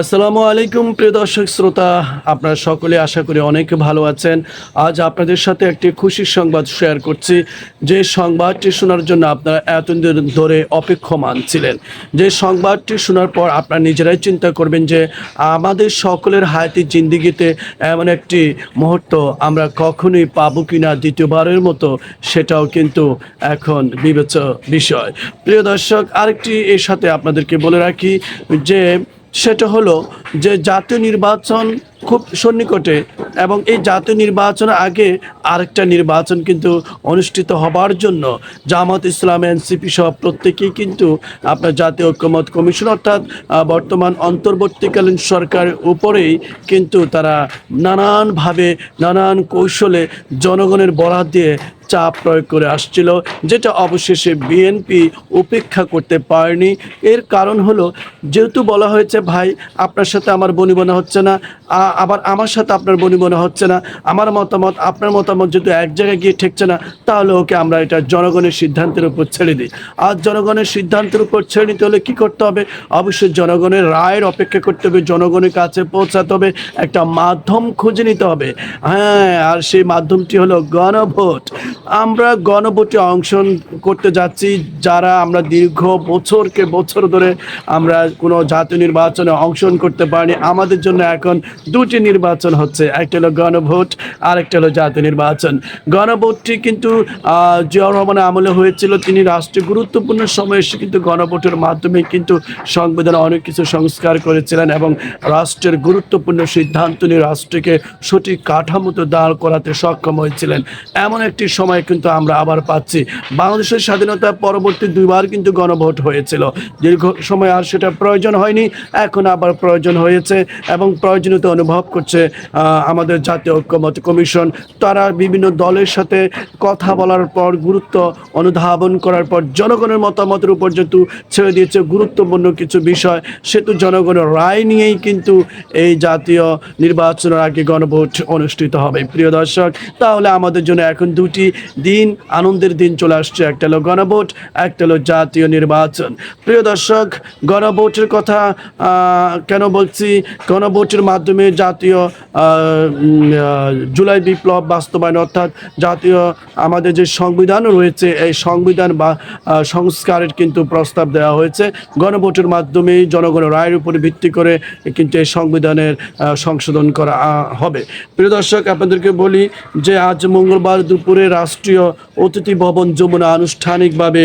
আসসালামু আলাইকুম, প্রিয় দর্শক শ্রোতা। আপনারা সকলে আশা করি অনেক ভালো আছেন। আজ আপনাদের সাথে একটি খুশির সংবাদ শেয়ার করছি। যে সংবাদটি শোনার জন্য আপনারা এতদিন ধরে অপেক্ষমান ছিলেন। যে সংবাদটি শোনার পর আপনারা নিজেরাই চিন্তা করবেন যে, আমাদের সকলের হায়াতি জিন্দিগিতে এমন একটি মুহূর্ত আমরা কখনোই পাবো কি না দ্বিতীয়বারের মতো, সেটাও কিন্তু এখন বিবেচ্য বিষয়। প্রিয় দর্শক, আরেকটি এর সাথে আপনাদেরকে বলে রাখি যে সেটা হলো যে জাতীয় নির্বাচন খুব সন্নিকটে এবং এই জাতীয় নির্বাচনের আগে আরেকটা নির্বাচন কিন্তু অনুষ্ঠিত হবার জন্য জামাত ইসলাম, এনসিপি সহ প্রত্যেকেই কিন্তু আপনার জাতীয় ঐক্যমত কমিশন অর্থাৎ বর্তমান অন্তর্বর্তীকালীন সরকারের উপরেই কিন্তু তারা নানানভাবে নানান কৌশলে জনগণের বরাত দিয়ে চাপ প্রয়োগ করে আসছিল, যেটা অবশেষে বিএনপি উপেক্ষা করতে পারেনি। এর কারণ হলো, যেহেতু বলা হয়েছে, ভাই, আপনার সাথে আমার বনিবনা হচ্ছে না। আবার আমার সাথে আপনার বনি মনে হচ্ছে না, আমার মতামত, আপনার মতামত যদি এক জায়গায় গিয়ে ঠেকছে না, তাহলে ওকে আমরা এটা জনগণের সিদ্ধান্তের উপর ছেড়ে দিই। আর জনগণের সিদ্ধান্তের উপর ছেড়ে নিতে হলে কী করতে হবে? অবশ্যই জনগণের রায়ের অপেক্ষা করতে হবে, জনগণের কাছে পৌঁছাতে হবে, একটা মাধ্যম খুঁজে নিতে হবে। হ্যাঁ আর সেই মাধ্যমটি হলো গণভোট। আমরা গণভোটে অংশগ্রহণ করতে যাচ্ছি, যারা আমরা দীর্ঘ বছরকে বছর ধরে আমরা কোনো জাতীয় নির্বাচনে অংশগ্রহণ করতে পারিনি, আমাদের জন্য এখন দুটি নির্বাচন হচ্ছে, একটা হলো গণভোট আর একটা হলো জাতীয় নির্বাচন। গণভোটটি কিন্তু জিয়াউর রহমানের আমলে হয়েছিল, তিনি রাষ্ট্রীয় গুরুত্বপূর্ণ সময় এসে কিন্তু গণভোটের মাধ্যমে কিন্তু সংবিধানে অনেক কিছু সংস্কার করেছিলেন এবং রাষ্ট্রের গুরুত্বপূর্ণ সিদ্ধান্ত নিয়ে রাষ্ট্রকে সঠিক কাঠামোতে দাঁড় করাতে সক্ষম হয়েছিলেন। এমন একটি সময় কিন্তু আমরা আবার পাচ্ছি। বাংলাদেশের স্বাধীনতা পরবর্তী দুইবার কিন্তু গণভোট হয়েছিল। দীর্ঘ সময় আর সেটা প্রয়োজন হয়নি, এখন আবার প্রয়োজন হয়েছে এবং প্রয়োজনীয়তা অনুভব করছে আমাদের জাতীয় ঐক্যমত কমিশন। তারা বিভিন্ন দলের সাথে কথা বলার পর, গুরুত্ব অনুধাবন করার পর, জনগণের মতামতের উপর যেহেতু ছেড়ে দিয়েছে গুরুত্বপূর্ণ কিছু বিষয়, সেহেতু জনগণের রায় নিয়েই কিন্তু এই জাতীয় নির্বাচনের আগে গণভোট অনুষ্ঠিত হবে। প্রিয় দর্শক, তাহলে আমাদের জন্য এখন দুটি দিন, আনন্দের দিন চলে আসছে। একটা হলো গণভোট, একটা হলো জাতীয় নির্বাচন। প্রিয় দর্শক, গণভোটের কথা কেন বলছি? গণভোটের মাধ্যমে জাতীয় জুলাই বিপ্লব বাস্তবায়ন অর্থাৎ জাতীয় আমাদের যে সংবিধান রয়েছে, এই সংবিধান বা সংস্কারের কিন্তু প্রস্তাব দেওয়া হয়েছে। গণভোটের মাধ্যমে জনগণের রায়ের উপরে ভিত্তি করে কিন্তু এই সংবিধানের সংশোধন করা হবে। প্রিয় দর্শক, আপনাদেরকে বলি যে আজ মঙ্গলবার দুপুরে রাষ্ট্রীয় অতিথি ভবন যমুনা আনুষ্ঠানিকভাবে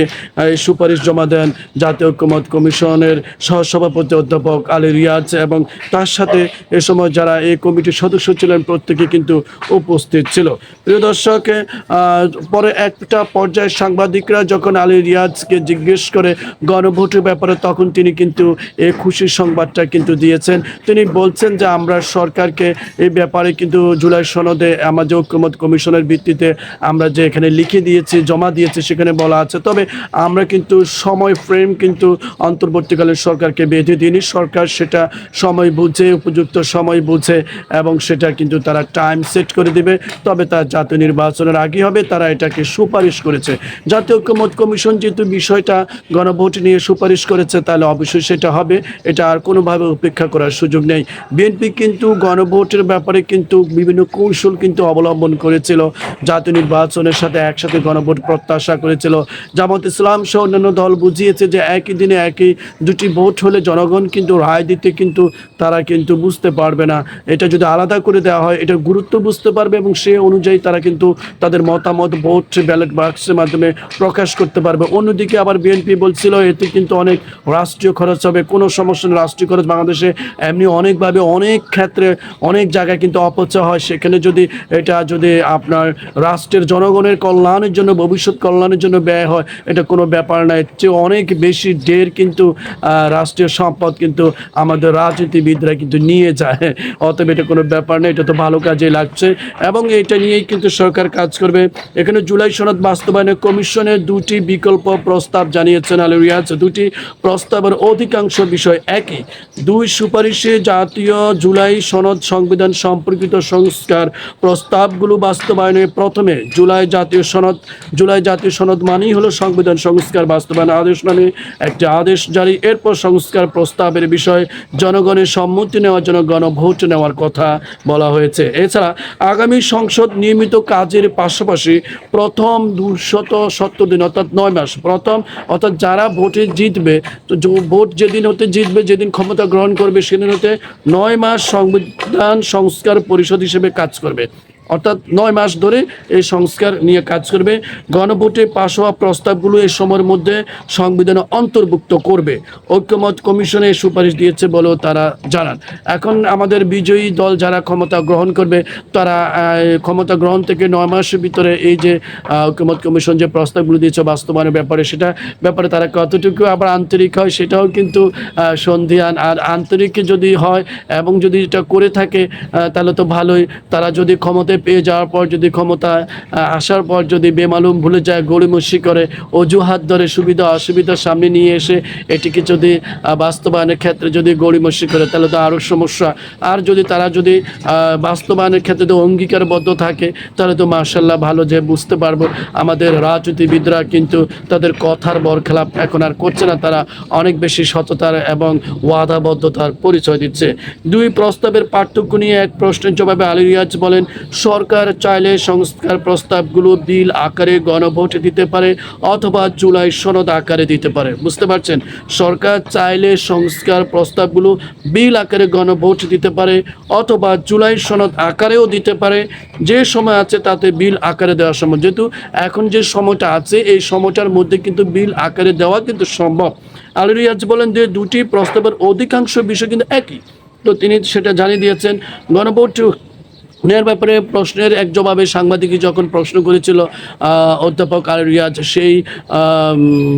সুপারিশ জমা দেন জাতীয় ঐক্যমত কমিশনের সহসভাপতি অধ্যাপক আলী রিয়াজ এবং তার সাথে এ সময় যারা এই কমিটির সদস্য ছিলেন প্রত্যেকে কিন্তু উপস্থিত ছিল। প্রিয় দর্শক পরে একটা পর্যায়ে সাংবাদিকরা যখন আলী রিয়াজকে জিজ্ঞেস করে গণভোটের ব্যাপারে, তখন তিনি কিন্তু এই খুশির সংবাদটা কিন্তু দিয়েছেন। তিনি বলছেন যে, আমরা সরকারকে এই ব্যাপারে কিন্তু জুলাই সনদে আমাদের ঐক্যমত কমিশনের ভিত্তিতে আমরা যে এখানে লিখে দিয়েছে, জমা দিয়েছে, সেখানে বলা আছে। তবে আমরা কিন্তু সময় ফ্রেম কিন্তু অন্তর্বর্তীকালীন সরকারকে বেঁধে দিইনি। সরকার সেটা সময় বুঝে, উপযুক্ত সময় বুঝে এবং সেটা কিন্তু তারা টাইম সেট করে দিবে। তবে তার জাতীয় নির্বাচনের আগে হবে, তারা এটাকে সুপারিশ করেছে। জাতীয় ঐক্যমত কমিশন যেহেতু বিষয়টা গণভোট নিয়ে সুপারিশ করেছে, তাহলে অবশ্যই সেটা হবে। এটা আর কোনোভাবে উপেক্ষা করার সুযোগ নেই। বিএনপি কিন্তু গণভোটের ব্যাপারে কিন্তু বিভিন্ন কৌশল কিন্তু অবলম্বন করেছিল জাতীয় নির্বাচনের সাথে একসাথে গণভোট প্রত্যাশা করেছিল। জামাত ইসলাম সহ অন্যান্য দল বুঝিয়েছে যে একই দিনে একই দুটি ভোট হলে জনগণ কিন্তু রায় দিতে কিন্তু তারা কিন্তু বুঝতে পারবে না। এটা যদি আলাদা করে দেওয়া হয় এটা গুরুত্ব বুঝতে পারবে এবং সে অনুযায়ী তারা কিন্তু তাদের মতামত ভোট ব্যালট বাক্সের মাধ্যমে প্রকাশ করতে পারবে। অন্যদিকে আবার বিএনপি বলছিল, এতে কিন্তু অনেক রাষ্ট্রীয় খরচ হবে। কোনো সমস্যা নেই, রাষ্ট্রীয় খরচ বাংলাদেশে এমনি অনেকভাবে অনেক ক্ষেত্রে অনেক জায়গায় কিন্তু অপচয় হয়। সেখানে যদি এটা যদি আপনার রাষ্ট্রের জনগণের কল্যাণের জন্য, ভবিষ্যৎ কল্যাণের জন্য ব্যয় হয়। এটা কোনো ব্যাপার না। এর চেয়ে অনেক বেশি ঢের কিন্তু রাষ্ট্রীয় সম্পদ কিন্তু আমাদের রাজনীতিবিদরা কিন্তু নিয়ে যায়। অতএব এটা কোনো ব্যাপার নেই এটা তো ভালো কাজে লাগছে। এবং এটা নিয়েই কিন্তু সরকার কাজ করবে। এখানে জুলাই সনদ বাস্তবায়নে কমিশনের দুটি বিকল্প প্রস্তাব জানিয়েছেন আলী রিয়াজ। দুটি প্রস্তাবের অধিকাংশ বিষয় একই। দুই সুপারিশে জাতীয় জুলাই সনদ সংবিধান সম্পর্কিত সংস্কার প্রস্তাবগুলো বাস্তবায়নে প্রথমে জুলাই জাতীয় সনদ, জুলাই জাতীয় সনদ মানেই হলো সংবিধান সংস্কার বাস্তবায়ন আদেশ নামে একটি আদেশ জারি। এরপর সংস্কার প্রস্তাবের বিষয়ে জনগণের সম্মতি নেওয়ার জন্য গণভোট নেওয়ার কথা বলা হয়েছে। এছাড়া আগামী সংসদ নিয়মিত কাজের পাশাপাশি প্রথম দুশত সত্তর দিন, অর্থাৎ নয় মাস, প্রথম, অর্থাৎ যারা ভোটে জিতবে, তো ভোট যেদিন হতে জিতবে, যেদিন ক্ষমতা গ্রহণ করবে, সেদিন হতে নয় মাস সংবিধান সংস্কার পরিষদ হিসেবে কাজ করবে। অর্থাৎ নয় মাস ধরে এই সংস্কার নিয়ে কাজ করবে। গণভোটে পাশ হওয়া প্রস্তাবগুলো এই সময়ের মধ্যে সংবিধানে অন্তর্ভুক্ত করবে। ঐক্যমত কমিশনে সুপারিশ দিয়েছে বলেও তারা জানান। এখন আমাদের বিজয়ী দল যারা ক্ষমতা গ্রহণ করবে, তারা ক্ষমতা গ্রহণ থেকে নয় মাসের ভিতরে এই যে ঐক্যমত কমিশন যে প্রস্তাবগুলো দিয়েছে বাস্তবায়নের ব্যাপারে, সেটা ব্যাপারে তারা কতটুকু আবার আন্তরিক হয় সেটাও কিন্তু সন্ধিয়ান আর আন্তরিক যদি হয় এবং যদি এটা করে থাকে তাহলে তো ভালোই। তারা যদি ক্ষমতায় পেয়ে যাওয়ার পর যদি ক্ষমতা আসার পর যদি বেমালুম ভুলে যায়, গড়িমসি করে অজুহাত ধরে সুবিধা অসুবিধার সামনে নিয়ে এসে এটিকে যদি বাস্তবায়নের ক্ষেত্রে যদি গড়িমসি করে, তাহলে তো আরও সমস্যা। আর যদি তারা যদি বাস্তবায়নের ক্ষেত্রে যদি অঙ্গীকারবদ্ধ থাকে, তাহলে তো মার্শাল্লাহ ভালো যে বুঝতে পারব, আমাদের রাজনীতিবিদরা কিন্তু তাদের কথার বরখেলাপ এখন আর করছে না। তারা অনেক বেশি সততার এবং ওয়াদাবদ্ধতার পরিচয় দিচ্ছে। দুই প্রস্তাবের পার্থক্য নিয়ে এক প্রশ্নের জবাবে আলী রিয়াজ বলেন সরকার চাইলে সংস্কার প্রস্তাবগুলো বিল আকারে গণভোটে দিতে পারে অথবা জুলাই সনদ আকারে দিতে পারে। বুঝতে পারছেন? সরকার চাইলে সংস্কার প্রস্তাবগুলো বিল আকারে গণভোট দিতে পারে অথবা জুলাই সনদ আকারেও দিতে পারে। যে সময় আছে তাতে বিল আকারে দেওয়া সম্ভব। যেহেতু এখন যে সময়টা আছে, এই সময়টার মধ্যে কিন্তু বিল আকারে দেওয়া কিন্তু সম্ভব। আলী রিয়াজ বলেন যে দুটি প্রস্তাবের অধিকাংশ বিষয় কিন্তু একই। তো তিনি সেটা জানিয়ে দিয়েছেন, গণভোট নেয়ার ব্যাপারে প্রশ্নের এক জবাবে সাংবাদিক যখন প্রশ্ন করেছিল অধ্যাপক আল রিয়াজ, সেই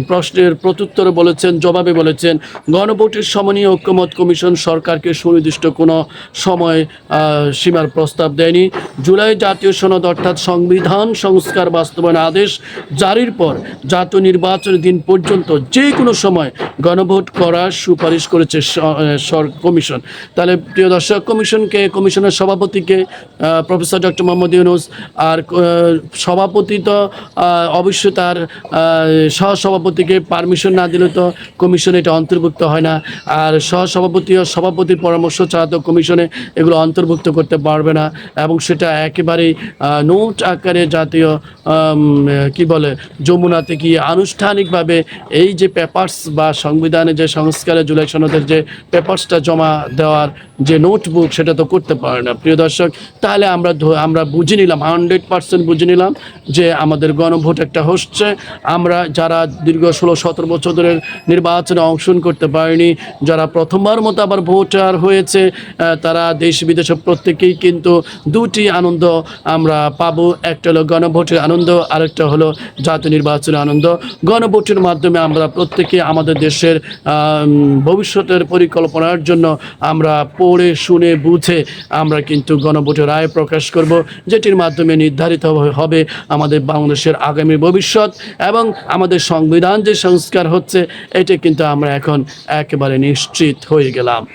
প্রশ্নের প্রত্যুত্তরে বলেছেন, জবাবে বলেছেন, গণভোটের সমনীয় ঐক্যমত কমিশন সরকারকে সুনির্দিষ্ট কোনো সময় সীমার প্রস্তাব দেয়নি। জুলাই জাতীয় সনদ অর্থাৎ সংবিধান সংস্কার বাস্তবায়ন আদেশ জারির পর জাতীয় নির্বাচনের দিন পর্যন্ত যে কোনো সময় গণভোট করার সুপারিশ করেছে কমিশন। তাহলে প্রিয় দর্শক, কমিশনকে, কমিশনের সভাপতিকে প্রফেসর ডক্টর মোহাম্মদ ইউনুস আর সভাপতি তো অবশ্যই তার সহসভাপতিকে পারমিশন না দিলে তো কমিশনে এটা অন্তর্ভুক্ত হয় না। আর সহসভাপতি ও সভাপতির পরামর্শ ছাড়া তো কমিশনে এগুলো অন্তর্ভুক্ত করতে পারবে না এবং সেটা একেবারেই নোট আকারে জাতীয় কি বলে, যমুনাতে কি আনুষ্ঠানিকভাবে এই যে পেপার্স বা সংবিধানে যে সংস্কারে জুলাই সনদের যে পেপার্সটা জমা দেওয়ার যে নোটবুক সেটা তো করতে পারে না। প্রিয় দর্শক তাহলে আমরা আমরা বুঝে নিলাম হান্ড্রেড পার্সেন্ট বুঝে নিলাম যে আমাদের গণভোট একটা হচ্ছে। আমরা যারা দীর্ঘ ষোলো, সতেরো বছর ধরে নির্বাচনে অংশগ্রহণ করতে পারিনি, যারা প্রথমবার মতো আবার ভোটার হয়েছে তারা দেশ বিদেশে প্রত্যেকেই কিন্তু দুটি আনন্দ আমরা পাবো। একটা হলো গণভোটের আনন্দ, আরেকটা হলো জাতীয় নির্বাচনের আনন্দ। গণভোটের মাধ্যমে আমরা প্রত্যেকে আমাদের দেশের ভবিষ্যতের পরিকল্পনার জন্য আমরা পড়ে, শুনে, বুঝে আমরা কিন্তু গণভোটের রায় প্রকাশ করব, যেটির মাধ্যমে নির্ধারিত হবে- আমাদের বাংলাদেশের আগামী ভবিষ্যৎ এবং আমাদের সংবিধান যে সংস্কার হচ্ছে, এটা কিন্তু আমরা এখন একেবারে নিশ্চিত হয়ে গেলাম।